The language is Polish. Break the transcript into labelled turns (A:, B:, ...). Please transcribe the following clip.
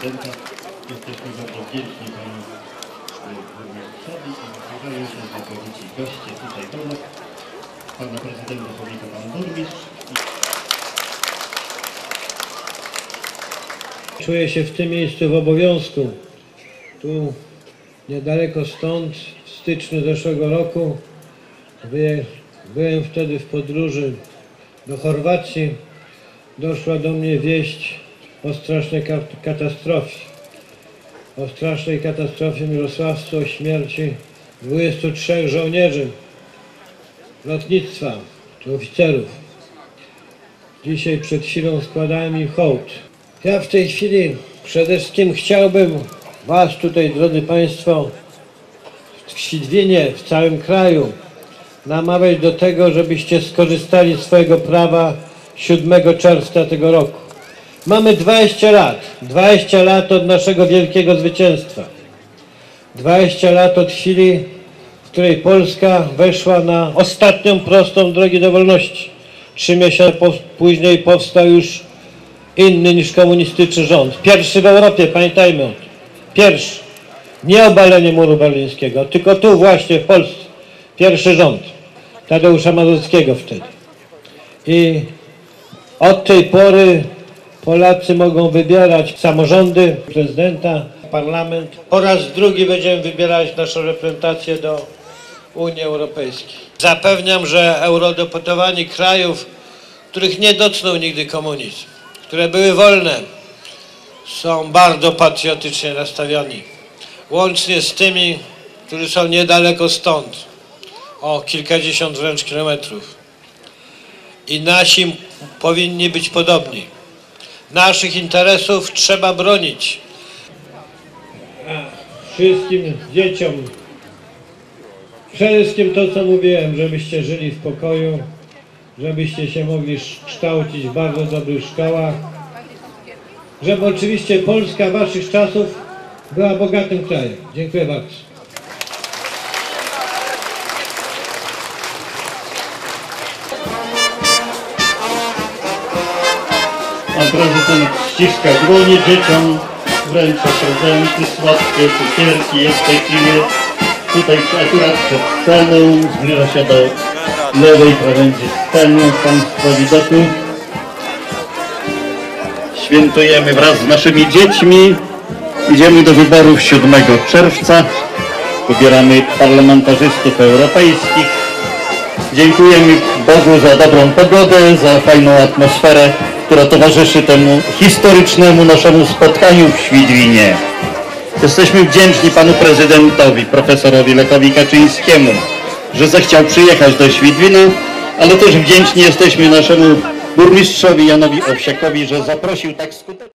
A: prezydenta. Jesteśmy bardzo wdzięczni panu burmistrzowi i uważają się znakomici goście tutaj do nas. Pana prezydenta powita pan burmistrz.
B: Czuję się w tym miejscu w obowiązku. Tu niedaleko stąd, w styczniu zeszłego roku, byłem wtedy w podróży do Chorwacji. Doszła do mnie wieść o strasznej ka- katastrofie. O strasznej katastrofie Mirosławcu, o śmierci 23 żołnierzy lotnictwa czy oficerów. Dzisiaj przed chwilą składałem im hołd. Ja w tej chwili przede wszystkim chciałbym Was tutaj, drodzy Państwo, w Świdwinie, w całym kraju namawiać do tego, żebyście skorzystali z swojego prawa 7 czerwca tego roku. Mamy 20 lat, 20 lat od naszego wielkiego zwycięstwa. 20 lat od chwili, w której Polska weszła na ostatnią prostą drogę do wolności. Trzy miesiące po, później powstał już inny niż komunistyczny rząd. Pierwszy w Europie, pamiętajmy o tym. Pierwszy. Nie obalenie muru berlińskiego, tylko tu właśnie w Polsce. Pierwszy rząd. Tadeusza Mazowieckiego wtedy. I od tej pory Polacy mogą wybierać samorządy, prezydenta, parlament. Po raz drugi będziemy wybierać naszą reprezentację do Unii Europejskiej. Zapewniam, że eurodeputowani krajów, których nie dotknął nigdy komunizm, które były wolne, są bardzo patriotycznie nastawioni. Łącznie z tymi, którzy są niedaleko stąd, o kilkadziesiąt wręcz kilometrów. I nasi powinni być podobni. Naszych interesów trzeba bronić. Wszystkim dzieciom Przede wszystkim to, co mówiłem, żebyście żyli w pokoju, żebyście się mogli sz- kształcić w bardzo dobrych szkołach, żeby oczywiście Polska waszych czasów była bogatym krajem. Dziękuję bardzo.
A: Prezydent ściska dłonie dzieciom, wręcza prezenty, słodkie cukierki. Jest chwili tutaj akurat przed sceną, zbliża się do lewej krawędzi sceny, Państwo widoku. Świętujemy wraz z naszymi dziećmi. Idziemy do wyborów 7 czerwca. Wybieramy parlamentarzystów europejskich. Dziękujemy Bogu za dobrą pogodę, za fajną atmosferę, która towarzyszy temu historycznemu naszemu spotkaniu w Świdwinie. Jesteśmy wdzięczni panu prezydentowi, profesorowi Lechowi Kaczyńskiemu, że zechciał przyjechać do Świdwina, ale też wdzięczni jesteśmy naszemu burmistrzowi Janowi Owsiakowi, że zaprosił tak skutecznie.